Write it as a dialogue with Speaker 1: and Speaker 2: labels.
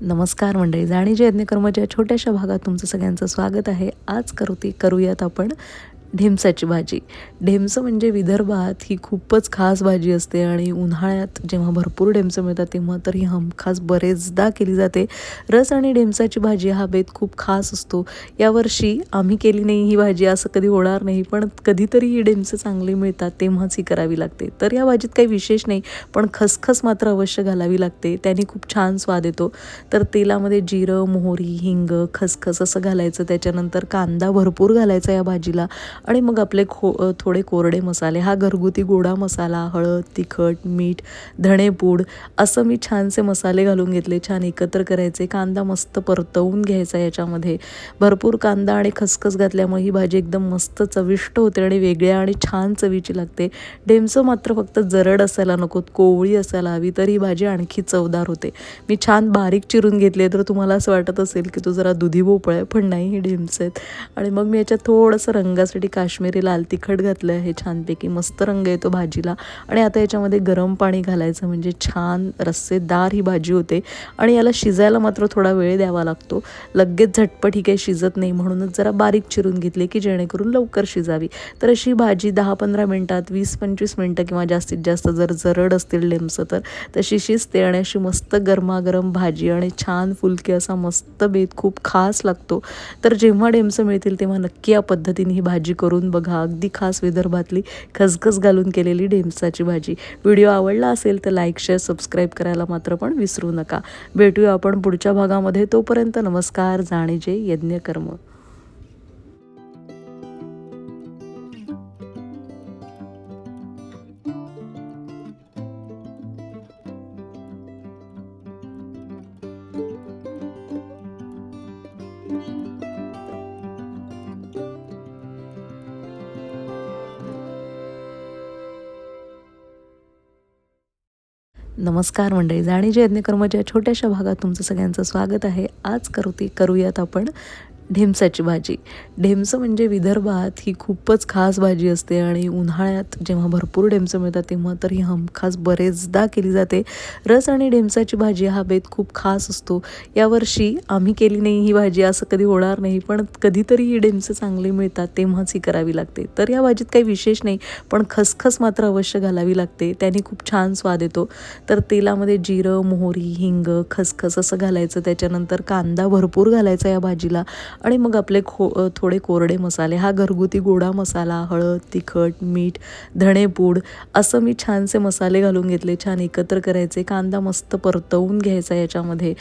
Speaker 1: नमस्कार मंडळी जाणीचे यज्ञकर्माच्या छोट्याशा भागात तुमचं सगळ्यांचं स्वागत आहे. आज करू ती करूयात आपण ढेमसाची भाजी. ढेमसं म्हणजे विदर्भात ही खूपच खास भाजी असते आणि उन्हाळ्यात जेव्हा भरपूर ढेमसं मिळतात तेव्हा तर ही हमखास बरेचदा केली जाते. रस आणि ढेमसाची भाजी हा बेत खूप खास असतो. यावर्षी आम्ही केली नाही ही भाजी असं कधी होणार नाही पण कधीतरी ही ढेमसं चांगली मिळतात तेव्हाच ही करावी लागते. तर या भाजीत काही विशेष नाही पण खसखस मात्र अवश्य घालावी लागते. त्याने खूप छान स्वाद येतो. तर तेलामध्ये जिरं मोहरी हिंग खसखस असं घालायचं. त्याच्यानंतर कांदा भरपूर घालायचा या भाजीला. आणि मग आपले खो थोडे कोरडे मसाले हा घरगुती गोडा मसाला हळद तिखट मीठ धणेपूड असं मी छानसे मसाले घालून घेतले छान एकत्र करायचे. कांदा मस्त परतवून घ्यायचा याच्यामध्ये. भरपूर कांदा आणि खसखस घातल्यामुळे ही भाजी एकदम मस्त चविष्ट होते आणि वेगळ्या आणि छान चवीची लागते. डेमचं मात्र फक्त जरड असायला नको कोवळी असायला हवी तर ही भाजी आणखी चवदार होते. मी छान बारीक चिरून घेतले तर तुम्हाला असं वाटत असेल की तो जरा दुधी भोपळ आहे पण नाही ही डेमचं आहेत. आणि मग मी याच्यात थोडंसं रंगासाठी काश्मीरी लाल तिखट घातलं आहे छानपैकी मस्त रंग येतो भाजीला. आणि आता याच्यामध्ये गरम पाणी घालायचं म्हणजे छान रस्सेदार ही भाजी होते. आणि याला शिजायला मात्र थोडा वेळ द्यावा लागतो. लगेच झटपट ही काही शिजत नाही. म्हणूनच जरा बारीक चिरून घेतली की जेणेकरून लवकर शिजावी. तर अशी भाजी दहा पंधरा मिनटात वीस पंचवीस मिनटं किंवा जास्तीत जास्त जर जरड असतील लेमसं तर तशी शिजते आणि अशी मस्त गरमागरम भाजी आणि छान फुलकी असा मस्त बेत खूप खास लागतो. तर जेव्हा डेमसं मिळतील तेव्हा नक्की या पद्धतीने ही भाजी करून बघा. अगदी खास विदर्भातली खसखस घालून केलेली ढेमसाची भाजी. व्हिडिओ आवडला असेल तर लाईक शेअर सबस्क्राईब करायला मात्र पण विसरू नका. भेटूया आपण पुढच्या भागामध्ये. तोपर्यंत नमस्कार. जाणीजे यज्ञकर्म. नमस्कार मंडळी जाणीचे यज्ञकर्माच्या छोट्याशा भागात तुमचं सगळ्यांचं स्वागत आहे. आज करू ती करूयात आपण ढेमसाची भाजी. ढेमसं म्हणजे विदर्भात ही खूपच खास भाजी असते आणि उन्हाळ्यात जेव्हा भरपूर ढेमसं मिळतात तेव्हा तर ही हमखास बरेचदा केली जाते. रस आणि ढेमसाची भाजी हा बेत खूप खास असतो. यावर्षी आम्ही केली नाही ही भाजी असं कधी होणार नाही पण कधीतरी ही ढेमसं चांगली मिळतात तेव्हाच ही करावी लागते. तर या भाजीत काही विशेष नाही पण खसखस मात्र अवश्य घालावी लागते. त्याने खूप छान स्वाद येतो. तर तेलामध्ये जिरं मोहरी हिंग खसखस असं घालायचं. त्याच्यानंतर कांदा भरपूर घालायचा या भाजीला. आणि मग आपले खो थोडे कोरडे मसाले हा घरगुती गोडा मसाला हळद तिखट मीठ धणेपूड असं मी छानसे मसाले घालून घेतले छान एकत्र करायचे कांदा मस्त परतवून घ्यायचा याच्यामध्ये.